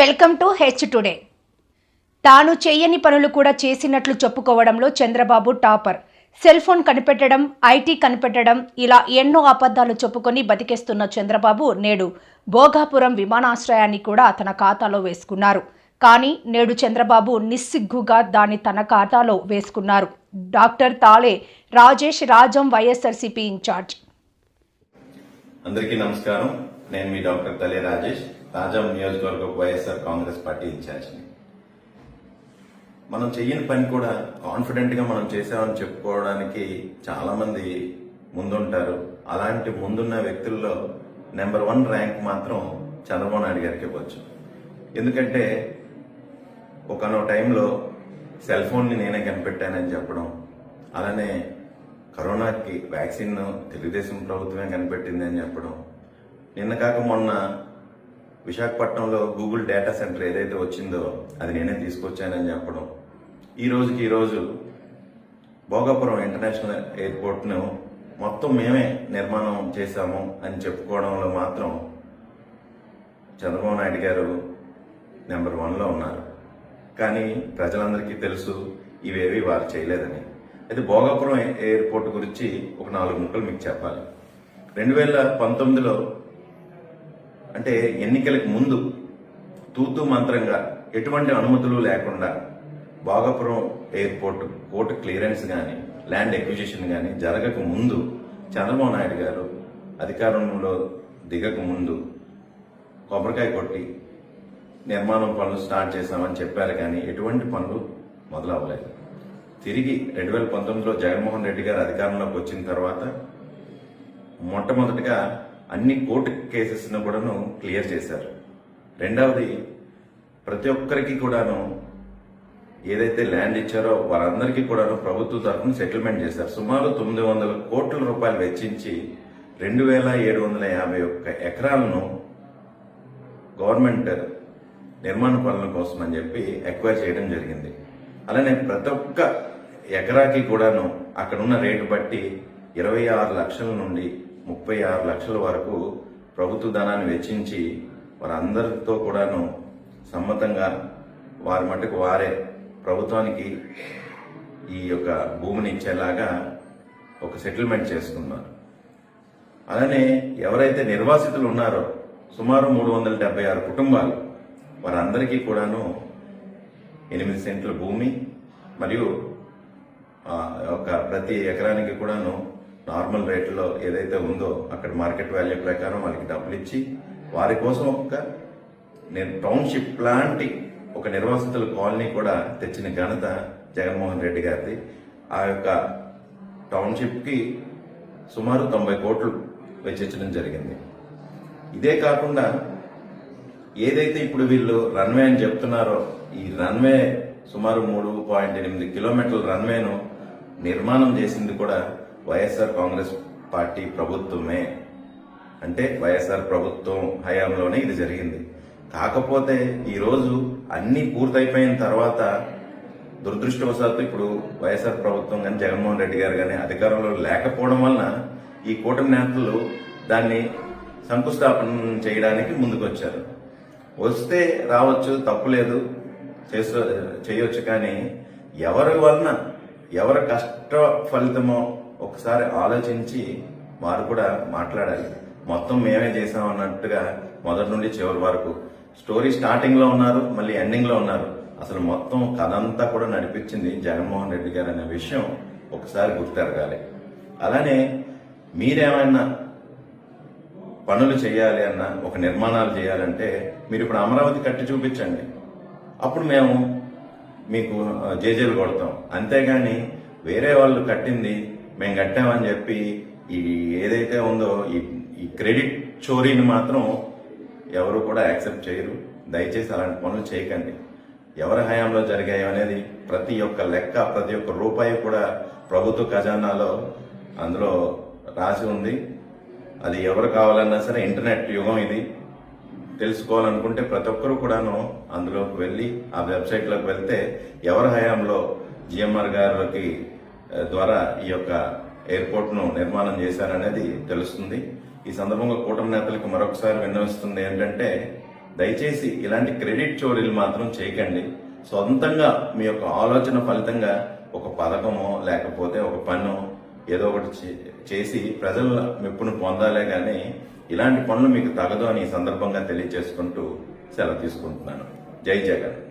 Welcome to H today తాను చేయని పనులు కూడా చేసినట్లు చెప్పుకోవడంలో చంద్రబాబు టాపర్. సెల్ ఫోన్ కనిపెట్టడం ఐటీ కనిపెట్టడం ఇలా ఎన్నో అబద్ధాలు చెప్పుకొని బతికేస్తున్న చంద్రబాబు నేడు భోగాపురం విమానాశ్రయాన్ని కూడా తన ఖాతాలో వేసుకున్నారు. కానీ నేడు చంద్రబాబు నిస్సిగ్గుగా దాన్ని తన ఖాతాలో వేసుకున్నారు. Doctor Thale Rajesh Rajam YSRCP incharge. అందరికీ నమస్కారం. నేను మీ డాక్టర్ తలే రాజేష్. రాజం నియోజకవర్గ వైఎస్ఆర్ కాంగ్రెస్ పార్టీ ఇన్ఛార్జ్ని. మనం చెయ్యని పని కూడా కాన్ఫిడెంట్గా మనం చేసామని చెప్పుకోవడానికి చాలామంది ముందుంటారు. అలాంటి ముందున్న వ్యక్తుల్లో నెంబర్ వన్ ర్యాంక్ మాత్రం చంద్రబాబు నాయుడు గారికి ఇవ్వచ్చు ఎందుకంటే ఒకనో టైంలో సెల్ ఫోన్ని నేనే కనిపెట్టానని చెప్పడం అలానే కరోనాకి వ్యాక్సిన్ తెలుగుదేశం ప్రభుత్వమే కనిపెట్టింది అని చెప్పడం నిన్న కాక మొన్న విశాఖపట్నంలో గూగుల్ డేటా సెంటర్ ఏదైతే వచ్చిందో అది నేనే తీసుకొచ్చానని చెప్పడం. ఈ రోజుకి ఈరోజు భోగాపురం ఇంటర్నేషనల్ ఎయిర్పోర్ట్ను మొత్తం మేమే నిర్మాణం చేశాము అని చెప్పుకోవడంలో మాత్రం చంద్రబాబు నాయుడు గారు నెంబర్ వన్లో ఉన్నారు. కానీ ప్రజలందరికీ తెలుసు ఇవేవి వారు చేయలేదని. అయితే భోగాపురం ఎయిర్పోర్ట్ గురించి ఒక నాలుగు ముక్కలు మీకు చెప్పాలి. రెండు వేల పంతొమ్మిదిలో అంటే ఎన్నికలకు ముందు తూతూ మంత్రంగా ఎటువంటి అనుమతులు లేకుండా భాగపురం ఎయిర్పోర్ట్ కోర్టు క్లియరెన్స్ కానీ ల్యాండ్ ఎక్విజిషన్ కానీ జరగక ముందు చంద్రబాబు నాయుడు గారు అధికారంలో దిగక ముందు కొబ్బరికాయ కొట్టి నిర్మాణం పనులు స్టార్ట్ చేశామని చెప్పారు కానీ ఎటువంటి పనులు మొదలవ్వలేదు. తిరిగి రెండు వేల పంతొమ్మిదిలో జగన్మోహన్ రెడ్డి గారు అధికారంలోకి వచ్చిన తర్వాత మొట్టమొదటిగా అన్ని కోర్టు కేసెస్ను కూడాను క్లియర్ చేశారు. రెండవది ప్రతి ఒక్కరికి కూడాను ఏదైతే ల్యాండ్ ఇచ్చారో వారందరికీ కూడాను ప్రభుత్వ తరఫున సెటిల్మెంట్ చేశారు. సుమారు తొమ్మిది వందల కోట్ల రూపాయలు వెచ్చించి రెండు వేల ఏడు వందల యాభై ఒక్క ఎకరాలను గవర్నమెంట్ నిర్మాణ పనుల కోసం అని చెప్పి ఎక్వైర్ చేయడం జరిగింది. అలానే ప్రతి ఒక్క ఎకరాకి కూడాను అక్కడున్న రేటు బట్టి ఇరవై ఆరు లక్షల నుండి ముప్పై ఆరు లక్షల వరకు ప్రభుత్వ ధనాన్ని వెచ్చించి వారందరితో కూడాను సమ్మతంగా వారి మటుకు వారే ప్రభుత్వానికి ఈ యొక్క భూమిని ఇచ్చేలాగా ఒక సెటిల్మెంట్ చేసుకున్నారు. అలానే ఎవరైతే నిర్వాసితులు ఉన్నారో సుమారు మూడు వందల డెబ్బై ఆరు కుటుంబాలు వారందరికీ కూడాను ఎనిమిది సెంట్ల భూమి మరియు ఆ, ఒక ప్రతి ఎకరానికి కూడాను నార్మల్ రేట్లో ఏదైతే ఉందో అక్కడ మార్కెట్ వాల్యూ ప్రకారం వాళ్ళకి డబ్బులు ఇచ్చి వారి కోసం ఒక నేను టౌన్షిప్ లాంటి ఒక నిర్వాసితుల కాలనీ కూడా తెచ్చిన ఘనత జగన్మోహన్ రెడ్డి గారిది. ఆ యొక్క టౌన్షిప్కి సుమారు తొంభై కోట్లు వెచ్చించడం జరిగింది. ఇదే కాకుండా ఏదైతే ఇప్పుడు వీళ్ళు రన్వే అని చెప్తున్నారో ఈ రన్వే సుమారు మూడు పాయింట్ ఎనిమిది కిలోమీటర్ల రన్వేను నిర్మాణం చేసింది కూడా వైఎస్ఆర్ కాంగ్రెస్ పార్టీ ప్రభుత్వమే. అంటే వైఎస్ఆర్ ప్రభుత్వం హయాంలోనే ఇది జరిగింది. కాకపోతే ఈరోజు అన్ని పూర్తయిపోయిన తర్వాత దురదృష్టవశాత్తు ఇప్పుడు వైఎస్ఆర్ ప్రభుత్వం కానీ జగన్మోహన్ రెడ్డి గారు కానీ అధికారంలో లేకపోవడం వలన ఈ కూటమి నేతలు దాన్ని శంకుస్థాపన చేయడానికి ముందుకొచ్చారు. వస్తే రావచ్చు తప్పులేదు చేసు చేయొచ్చు కానీ ఎవరి వలన ఎవరి కష్ట ఫలితమో ఒకసారి ఆలోచించి వారు కూడా మాట్లాడాలి. మొత్తం మేమే చేసాం అన్నట్టుగా మొదటి నుండి చివరి వరకు. స్టోరీ స్టార్టింగ్లో ఉన్నారు మళ్ళీ ఎండింగ్లో ఉన్నారు. అసలు మొత్తం కథ అంతా కూడా నడిపించింది జగన్మోహన్ రెడ్డి గారు అనే విషయం ఒకసారి గుర్తెరగాలి. అలానే మీరేమైనా పనులు చేయాలి అన్న ఒక నిర్మాణాలు చేయాలంటే మీరు ఇప్పుడు అమరావతి కట్టి చూపించండి. అప్పుడు మేము మీకు జేజేలు కొడతాం. అంతేగాని వేరే వాళ్ళు కట్టింది మేము కట్టామని చెప్పి ఈ ఏదైతే ఉందో ఈ ఈ క్రెడిట్ చోరీని మాత్రం ఎవరు కూడా యాక్సెప్ట్ చేయరు. దయచేసి అలాంటి పనులు చేయకండి. ఎవరి హయాంలో జరిగాయి అనేది ప్రతి ఒక్క లెక్క ప్రతి ఒక్క రూపాయి కూడా ప్రభుత్వ ఖజానాలో అందులో రాసి ఉంది. అది ఎవరు కావాలన్నా సరే ఇంటర్నెట్ యుగం ఇది. తెలుసుకోవాలనుకుంటే ప్రతి ఒక్కరు కూడాను అందులోకి వెళ్ళి ఆ వెబ్సైట్లోకి వెళ్తే ఎవరి హయాంలో జిఎంఆర్ గారికి ద్వారా ఈ యొక్క ఎయిర్పోర్ట్ను నిర్మాణం చేశారనేది తెలుస్తుంది. ఈ సందర్భంగా కూటమి నేతలకు మరొకసారి విన్నవిస్తుంది ఏంటంటే దయచేసి ఇలాంటి క్రెడిట్ చోరీలు మాత్రం చేయకండి. సొంతంగా మీ యొక్క ఆలోచన ఫలితంగా ఒక పథకమో లేకపోతే ఒక పన్ను ఏదో ఒకటి చే- చేసి ప్రజల మెప్పును పొందాలే కానీ ఇలాంటి పనులు మీకు తగదు అని ఈ సందర్భంగా తెలియజేసుకుంటూ సెలవు తీసుకుంటున్నాను. జై జగన్.